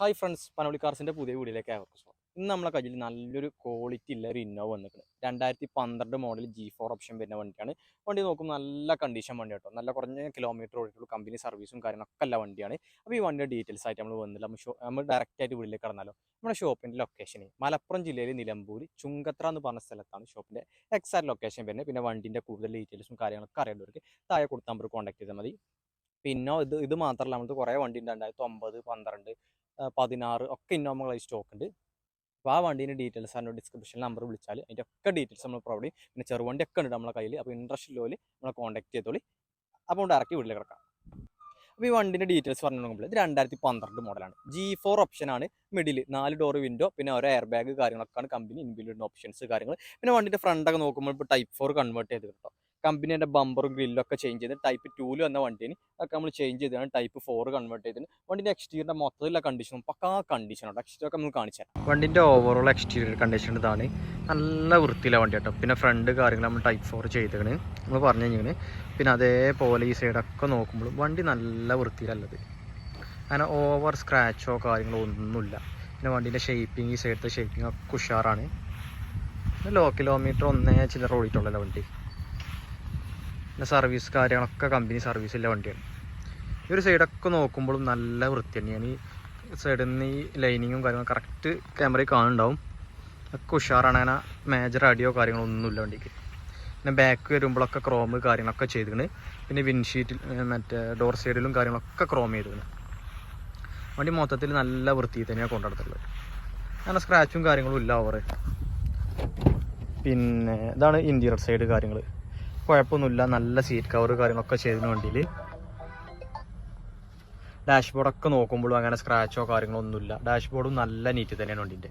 Hi friends പനവളി കാർസിന്റെ പുതിയ വീഡിയോയിലേക്ക് അവർക്ക് സ്വാഗതം ഇന്ന് നമ്മളെ കയ്യിൽ നല്ലൊരു ക്വാളിറ്റി ഉള്ള ഒരു ഇന്നോവ വന്നിട്ടുണ്ട് രണ്ടായിരത്തി പന്ത്രണ്ട് മോഡൽ ജി ഫോർ ഓപ്ഷൻ വരുന്ന വണ്ടിയാണ്. വണ്ടി നോക്കും നല്ല കണ്ടീഷൻ വണ്ടി കേട്ടോ. നല്ല കുറഞ്ഞ കിലോമീറ്റർ ഓടിയിട്ടുള്ള കമ്പനി സർവീസും കാര്യങ്ങളൊക്കെ ഉള്ള വണ്ടിയാണ്. അപ്പോൾ ഈ വണ്ടിയുടെ ഡീറ്റെയിൽസ് ആയിട്ട് നമ്മൾ വന്നില്ല. നമ്മൾ ഷോ നമ്മൾ ഡയറക്റ്റ് ആയിട്ട് വീട്ടിലേക്ക് കടന്നാലോ. നമ്മുടെ ഷോപ്പിന്റെ ലൊക്കേഷൻ മലപ്പുറം ജില്ലയിൽ നിലമ്പൂർ ചുങ്കത്ര എന്ന് പറഞ്ഞ സ്ഥലത്താണ് ഷോപ്പിന്റെ എക്സാക്ട് ലൊക്കേഷൻ വരുന്നത്. പിന്നെ വണ്ടിന്റെ കൂടുതൽ ഡീറ്റെയിൽസും കാര്യങ്ങളൊക്കെ അറിയേണ്ടവർക്ക് താഴെ കൊടുത്ത നമ്പർ കോൺടാക്ട് ചെയ്താൽ മതി. പിന്നെ ഇത് ഇത് മാത്രമല്ല നമ്മൾ കുറേ വണ്ടി ഉണ്ട്. രണ്ടായിരത്തി ഒമ്പത് പന്ത്രണ്ട് പതിനാറ് ഒക്കെ ഇന്നോമകളായി സ്റ്റോക്ക് ഉണ്ട്. അപ്പോൾ ആ വണ്ടീന്റെ ഡീറ്റെയിൽസ് ആണ് ഡിസ്ക്രിപ്ഷൻ നമ്പർ വിളിച്ചാൽ അതിന്റെ ഒക്കെ ഡീറ്റെയിൽസ് നമ്മൾ പ്രൊവൈഡ് ചെയ്യും. പിന്നെ ചെറുവണ്ടി ഒക്കെ ഉണ്ട് നമ്മളെ കയ്യിൽ അപ്പോൾ ഇൻട്രസ്റ്റ് ഉള്ളവർ നമ്മളെ കോൺടാക്ട് ചെയ്തോളി. അപ്പോൾ ഇറക്കി വീട്ടിൽ കിടക്കാം. അപ്പോൾ ഈ വണ്ടിന്റെ ഡീറ്റെയിൽസ് പറഞ്ഞു നോക്കുമ്പോൾ ഇത് രണ്ടായിരത്തി പന്ത്രണ്ട് മോഡലാണ് ജി ഫോർ ഓപ്ഷനാണ് മിഡിൽ നാല് ഡോർ വിൻഡോ പിന്നെ ഓരോ എയർ ബാഗ് കാര്യങ്ങളൊക്കെയാണ് കമ്പനി ഇൻബിൽഡ് ഓപ്ഷൻസ് കാര്യങ്ങൾ പിന്നെ വണ്ടിന്റെ ഫ്രണ്ടൊക്കെ നോക്കുമ്പോൾ ഇപ്പോൾ ടൈപ്പ് ഫോർ കൺവേർട്ട് ചെയ്ത് കേട്ടോ കമ്പനീന്റെ ബമ്പറും ഗ്രില്ലും ഒക്കെ ചേഞ്ച് ചെയ്ത് ടൈപ്പ് ടൂൽ വന്ന വണ്ടിന് അതൊക്കെ നമ്മൾ ചേഞ്ച് ചെയ്താണ് ടൈപ്പ് ഫോർ കൺവേർട്ട് ചെയ്തിട്ട് വണ്ടിന്റെ എക്സ്റ്റീരിയറിന്റെ മൊത്തത്തിലുള്ള കണ്ടീഷനും പക്കാ കണ്ടീഷനാണ് എക്സ്റ്റീരിയർ ഒക്കെ നമ്മൾ കാണിച്ചു തരാം. വണ്ടിന്റെ ഓവറോൾ എക്സ്റ്റീരിയർ കണ്ടീഷൻ ഇതാണ്. നല്ല വൃത്തിയിലെ വണ്ടി കേട്ടോ. പിന്നെ ഫ്രണ്ട് കാര്യങ്ങൾ നമ്മൾ ടൈപ്പ് ഫോർ ചെയ്തേക്കണ്. നമ്മൾ പറഞ്ഞു കഴിഞ്ഞാൽ പിന്നെ അതേപോലെ ഈ സൈഡൊക്കെ നോക്കുമ്പോഴും വണ്ടി നല്ല വൃത്തിയിലല്ലത്. അങ്ങനെ ഓവർ സ്ക്രാച്ചോ കാര്യങ്ങളോ ഒന്നുമില്ല. പിന്നെ വണ്ടീന്റെ ഷേപ്പിംഗ് ഈ സൈഡത്തെ ഷേപ്പിംഗ് ഒക്കെ ഉഷാറാണ്. ലോ കിലോമീറ്റർ ഒന്നേ ചില്ലറ ഓടിയിട്ടുള്ളല്ലോ വണ്ടി. പിന്നെ സർവീസ് കാര്യങ്ങളൊക്കെ കമ്പനി സർവീസ് ഉള്ള വണ്ടിയാണ്. ഈ ഒരു സൈഡൊക്കെ നോക്കുമ്പോഴും നല്ല വൃത്തി തന്നെയാണ്. ഈ സൈഡിൽ നിന്ന് ഈ ലൈനിങ്ങും കാര്യങ്ങളും കറക്റ്റ് ക്യാമറയിൽ കാണുന്നുണ്ടാവും. ഒക്കെ ഉഷാറാണ്. അങ്ങനെ മേജർ അടിയോ കാര്യങ്ങളൊന്നുമില്ല വണ്ടിക്ക്. പിന്നെ ബാക്ക് വരുമ്പോഴൊക്കെ ക്രോം കാര്യങ്ങളൊക്കെ ചെയ്തിട്ടുണ്ട്. പിന്നെ വിൻഷീറ്റിൽ മറ്റേ ഡോർ സൈഡിലും കാര്യങ്ങളൊക്കെ ക്രോം ചെയ്തിട്ടുണ്ട്. വണ്ടി മൊത്തത്തിൽ നല്ല വൃത്തിയിൽ തന്നെയാണ് കൊണ്ടുനടത്തുള്ളത് അങ്ങനെ സ്ക്രാച്ചും കാര്യങ്ങളും ഇല്ല ഓവർ പിന്നെ ഇതാണ് ഇന്റീരിയർ സൈഡ് കാര്യങ്ങൾ കുഴപ്പമൊന്നുമില്ല. നല്ല സീറ്റ് കവർ കാര്യങ്ങളൊക്കെ ചെയ്തതിന് വണ്ടിയിൽ ഡാഷ്ബോർഡൊക്കെ നോക്കുമ്പോഴും അങ്ങനെ സ്ക്രാച്ചോ കാര്യങ്ങളോ ഒന്നുമില്ല. ഡാഷ്ബോർഡും നല്ല നീറ്റ് തന്നെയാണ് വണ്ടിന്റെ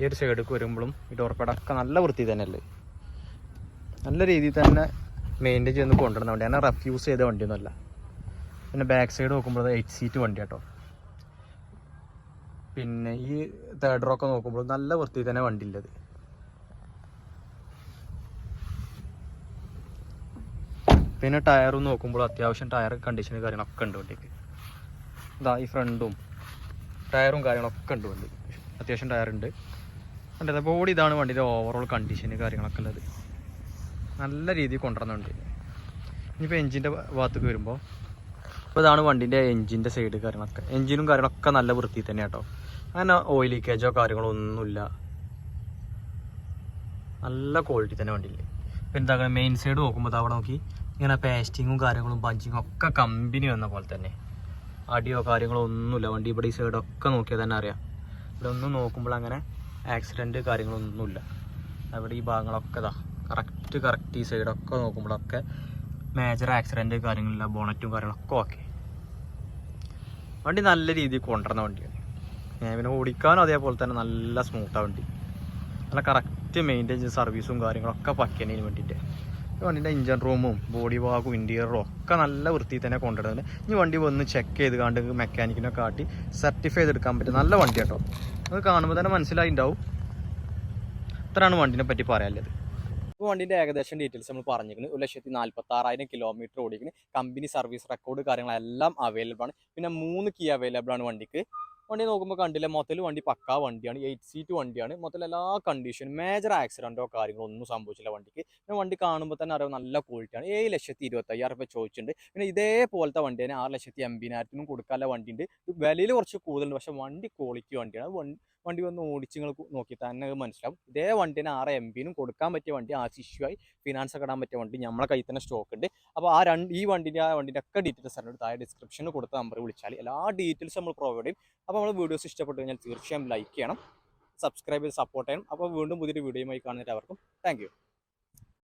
ഈ ഒരു സൈഡിലേക്ക് വരുമ്പോഴും ഈ ഡോർപ്പേടൊക്കെ നല്ല വൃത്തി തന്നെയല്ലേ? നല്ല രീതിയിൽ തന്നെ മെയിന്റെയിൻ ചെയ്ത് കൊണ്ടുവരുന്ന വണ്ടി അങ്ങനെ റഫ്യൂസ് ചെയ്ത വണ്ടിയൊന്നുമല്ല. പിന്നെ ബാക്ക് സൈഡ് നോക്കുമ്പോൾ എയ്റ്റ് സീറ്റ് വണ്ടി കേട്ടോ. പിന്നെ ഈ തേർഡ് റോക്കെ നോക്കുമ്പോൾ നല്ല വൃത്തി തന്നെ വണ്ടി പിന്നെ ടയർ നോക്കുമ്പോൾ അത്യാവശ്യം ടയർ കണ്ടീഷൻ കാര്യങ്ങളൊക്കെ ഉണ്ട് വണ്ടിക്ക്. ഇതാ ഈ ഫ്രണ്ടും ടയറും കാര്യങ്ങളൊക്കെ ഉണ്ട് വണ്ടി. അത്യാവശ്യം ടയർ ഉണ്ട്. അതിന്റെ ബോഡി ഇതാണ് വണ്ടിയുടെ ഓവറോൾ കണ്ടീഷന് കാര്യങ്ങളൊക്കെ ഉള്ളത്. നല്ല രീതിയിൽ കൊണ്ടുവരുന്നുണ്ട്. ഇനിയിപ്പോൾ എഞ്ചിന്റെ ഭാഗത്തേക്ക് വരുമ്പോൾ അപ്പോൾ ഇതാണ് വണ്ടിന്റെ എഞ്ചിന്റെ സൈഡ് കാര്യങ്ങളൊക്കെ. എഞ്ചിനും കാര്യങ്ങളൊക്കെ നല്ല വൃത്തി തന്നെ കേട്ടോ. അങ്ങനെ ഓയിൽ ലീക്കേജോ കാര്യങ്ങളോ ഒന്നുമില്ല. നല്ല ക്വാളിറ്റി തന്നെ വണ്ടിയിൽ പിന്നെ എന്താ മെയിൻ സൈഡ് നോക്കുമ്പോൾ അവിടെ നോക്കി. ഇങ്ങനെ പേസ്റ്റിങ്ങും കാര്യങ്ങളും പഞ്ചിങ്ങും ഒക്കെ കമ്പനി വന്ന പോലെ തന്നെ. അടിയോ കാര്യങ്ങളോ ഒന്നുമില്ല. വണ്ടി ഇവിടെ ഈ സൈഡൊക്കെ നോക്കിയാൽ തന്നെ അറിയാം. ഇവിടെ ഒന്നും നോക്കുമ്പോൾ അങ്ങനെ ആക്സിഡന്റ് കാര്യങ്ങളൊന്നുമില്ല അവിടെ ഈ ഭാഗങ്ങളൊക്കെ ഇതാ. കറക്റ്റ് കറക്റ്റ് ഈ സൈഡൊക്കെ നോക്കുമ്പോഴൊക്കെ മേജർ ആക്സിഡന്റ് കാര്യങ്ങളില്ല. ബോണറ്റും കാര്യങ്ങളൊക്കെ ഓക്കെ വണ്ടി നല്ല രീതിയിൽ കൊണ്ടുവരുന്ന വണ്ടിയാണ്. ഞാൻ പിന്നെ ഓടിക്കാനും അതേപോലെ തന്നെ നല്ല സ്മൂത്താണ് വണ്ടി. നല്ല കറക്റ്റ് മെയിന്റെയിൻ സർവീസും കാര്യങ്ങളൊക്കെ പക്കിയതിന് വേണ്ടിയിട്ട്. വണ്ടിന്റെ എഞ്ചിൻ റൂമും ബോഡി ഭാഗവും ഇന്റീരിയറും ഒക്കെ നല്ല വൃത്തിയിൽ തന്നെ കൊണ്ടുവരുന്നത് ഇനി വണ്ടി വന്ന് ചെക്ക് ചെയ്ത് കണ്ട് മെക്കാനിക്കിനെ കാട്ടി സർട്ടിഫൈ ചെയ്തെടുക്കാൻ പറ്റും. നല്ല വണ്ടി കേട്ടോ. അത് കാണുമ്പോൾ തന്നെ മനസ്സിലായിണ്ടാവും. ഇത്രയാണ് വണ്ടിനെ പറ്റി പറയാനുള്ളത്. ഇപ്പോൾ വണ്ടിന്റെ ഏകദേശം ഡീറ്റെയിൽസ് നമ്മൾ പറഞ്ഞിരിക്കുന്നത് ഒരു ലക്ഷത്തി നാൽപ്പത്തി ആറായിരം കിലോമീറ്റർ ഓടിക്കുന്നത് കമ്പനി സർവീസ് റെക്കോർഡ് കാര്യങ്ങളെല്ലാം അവൈലബിൾ ആണ്. പിന്നെ മൂന്ന് കീ അവൈലബിൾ ആണ് വണ്ടിക്ക്. വണ്ടി നോക്കുമ്പോൾ കണ്ടില്ല? മൊത്തത്തിൽ വണ്ടി പക്കാ വണ്ടിയാണ് എയ്റ്റ് സീറ്റ് വണ്ടിയാണ്. മൊത്തത്തിൽ എല്ലാ കണ്ടീഷനും മേജർ ആക്സിഡന്റോ കാര്യങ്ങളോ ഒന്നും സംഭവിച്ചില്ല വണ്ടിക്ക്. പിന്നെ വണ്ടി കാണുമ്പോൾ തന്നെ അറിയാം നല്ല ക്വാളിറ്റിയാണ് ഏഴ് ലക്ഷത്തി ഇരുപത്തയ്യായിരം രൂപ ചോദിച്ചിട്ടുണ്ട്. പിന്നെ ഇതേപോലത്തെ വണ്ടി തന്നെ ആറ് ലക്ഷത്തി എൺപതിനായിരത്തിനും കൊടുക്കാനുള്ള വണ്ടിയുണ്ട്. വിലയിൽ കുറച്ച് കൂടുതലുണ്ട്. പക്ഷേ വണ്ടി ക്വാളിറ്റി വണ്ടിയാണ്. വണ്ടി വണ്ടി വന്ന് ഓടിച്ച് നിങ്ങൾ നോക്കി തന്നെ മനസ്സിലാവും. ഇതേ വണ്ടിന് ആറ് എം ബിനും കൊടുക്കാൻ പറ്റിയ വണ്ടി ആ ഇഷ്യൂ ആയി ഫിനാൻസ് ഒക്കെ ഇടാൻ പറ്റിയ വണ്ടി നമ്മളെ കയ്യിൽ തന്നെ സ്റ്റോക്ക് ഉണ്ട്. അപ്പോൾ ആ രണ്ട് ഈ വണ്ടിന്റെ ആ വണ്ടിന്റെ ഒക്കെ ഡീറ്റെയിൽസ് അറിഞ്ഞിട്ട് താഴെ ഡിസ്ക്രിപ്ഷനിൽ കൊടുത്ത നമ്പർ വിളിച്ചാൽ എല്ലാ ഡീറ്റെയിൽസ് നമ്മൾ പ്രൊവൈഡ് ചെയ്യും. അപ്പോൾ നമ്മൾ വീഡിയോസ് ഇഷ്ടപ്പെട്ടു കഴിഞ്ഞാൽ തീർച്ചയായും ലൈക്ക് ചെയ്യണം. സബ്സ്ക്രൈബ് ചെയ്ത് സപ്പോർട്ട് ചെയ്യണം. അപ്പോൾ വീണ്ടും പുതിയൊരു വീഡിയോയുമായി കാണുന്നിട്ട് അവർക്കും താങ്ക്